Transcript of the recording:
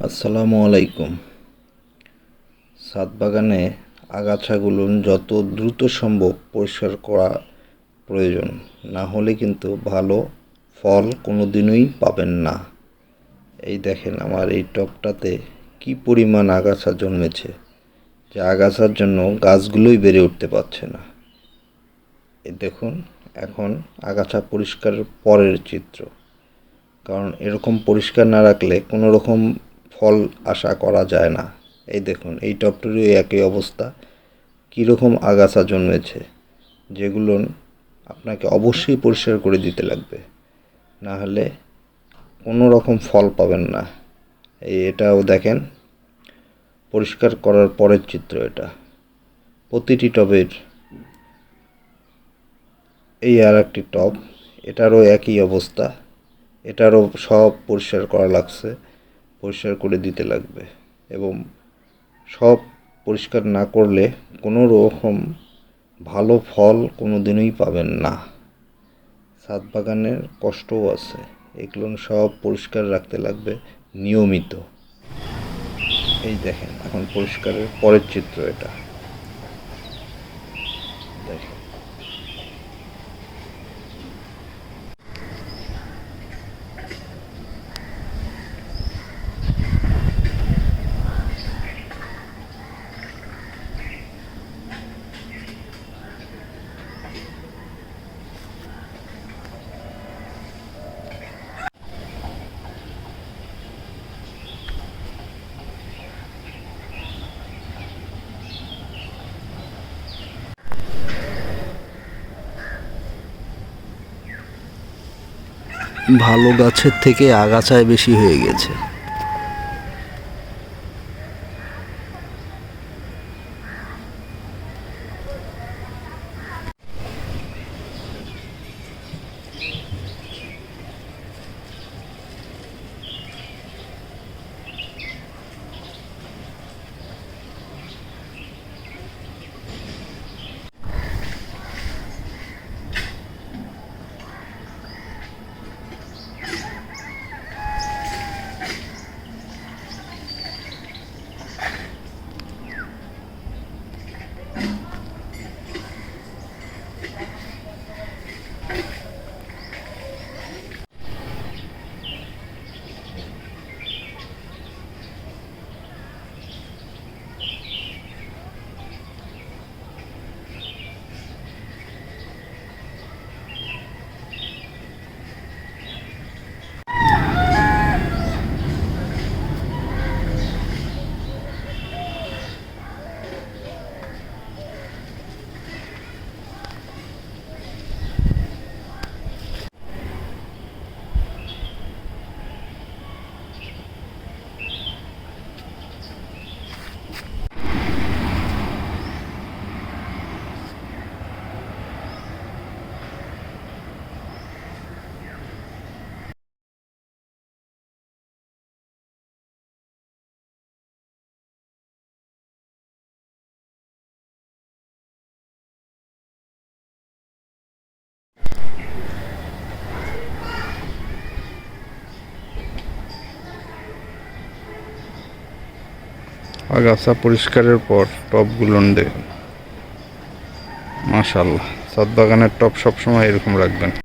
আসসালামু আলাইকুম। ছাদ বাগানে আগাছাগুলো যত দ্রুত সম্ভব পরিষ্কার করা প্রয়োজন। না হলে কিন্তু ভালো ফল কোনো দিনই পাবেন না। এই দেখেন আমার এই টবটাতে কি পরিমাণ আগাছা জন্মেছে। যে আগাছার জন্য গাছগুলোই বেড়ে উঠতে পারছে না। এই দেখুন, এখন আগাছা পরিষ্কারের পরের চিত্র। কারণ এরকম পরিষ্কার না রাখলে কোনো রকম ফল আশা করা যায় না। এই দেখুন, এই টবটিরও একই অবস্থা। কীরকম আগাছা জন্মেছে, যেগুলো আপনাকে অবশ্যই পরিষ্কার করে দিতে লাগবে। না হলে কোনো রকম ফল পাবেন না। এই এটাও দেখেন, পরিষ্কার করার পরের চিত্র এটা। প্রতিটি টবের এই আর একটি টব, এটারও একই অবস্থা। এটারও সব পরিষ্কার করা লাগছে। পরিষ্কার করে দিতে লাগবে এবং সব পরিষ্কার না করলে কোনো রকম ভালো ফল কোনো দিনই পাবেন না। ছাদ বাগানের কষ্টও আছে, এগুলো সব পরিষ্কার রাখতে লাগবে নিয়মিত। এই দেখেন, এখন পরিষ্কারের পরের চিত্র এটা। দেখেন। ভালো গাছের থেকে আগাছায় বেশি হয়ে গেছে। আগাছা পরিষ্কারের পর টপগুলো দেখুন মাশাল্লাহ সাদ বাগানের টপ সবসময় এরকম রাখবেন।